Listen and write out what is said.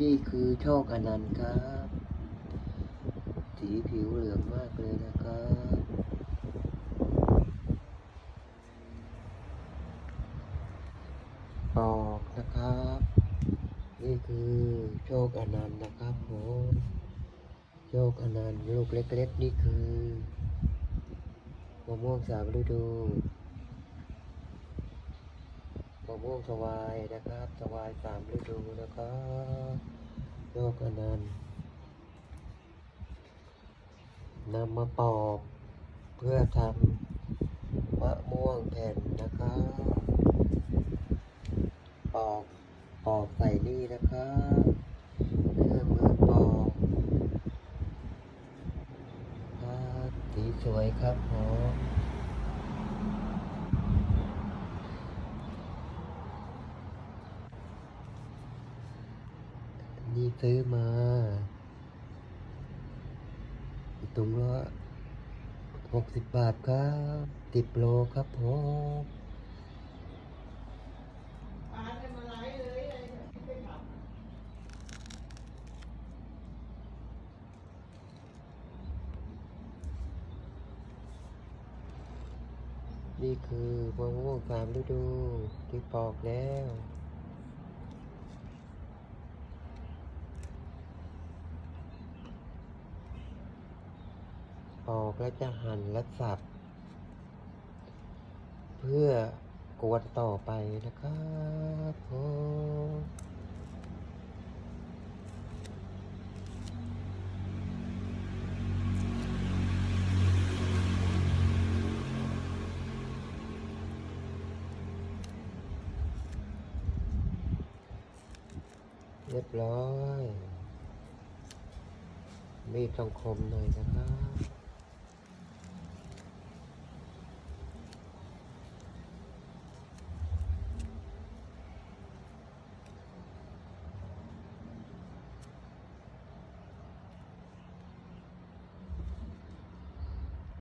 นี่คือโชคอนันต์ครับ สีผิวเหลืองมากเลยนะครับออกนะครับ นี่คือโชคอนันต์นะครับผมโชคอนันต์ลูกเล็ก ๆ นี่คือมะม่วงสามฤดูะม่วงสวายนะครับ สวายสามฤดูนะครับโชคอนันต์นำมาปอกเพื่อทำมะม่วงแผ่นนะครับปอกปอกใส่นี่นะครับเครื่องมือปอกสีสวยครับผม นี่ซื้อมาถุงละหกสิบบาทครับสิบโลครับผมนี่คือมะม่วงสามฤดูที่ปอกแล้ว อกแล้วจะหั่นและสับ เพื่อกวนต่อไปนะครับผมเรียบร้อย มีดต้องคมหน่อยนะครับ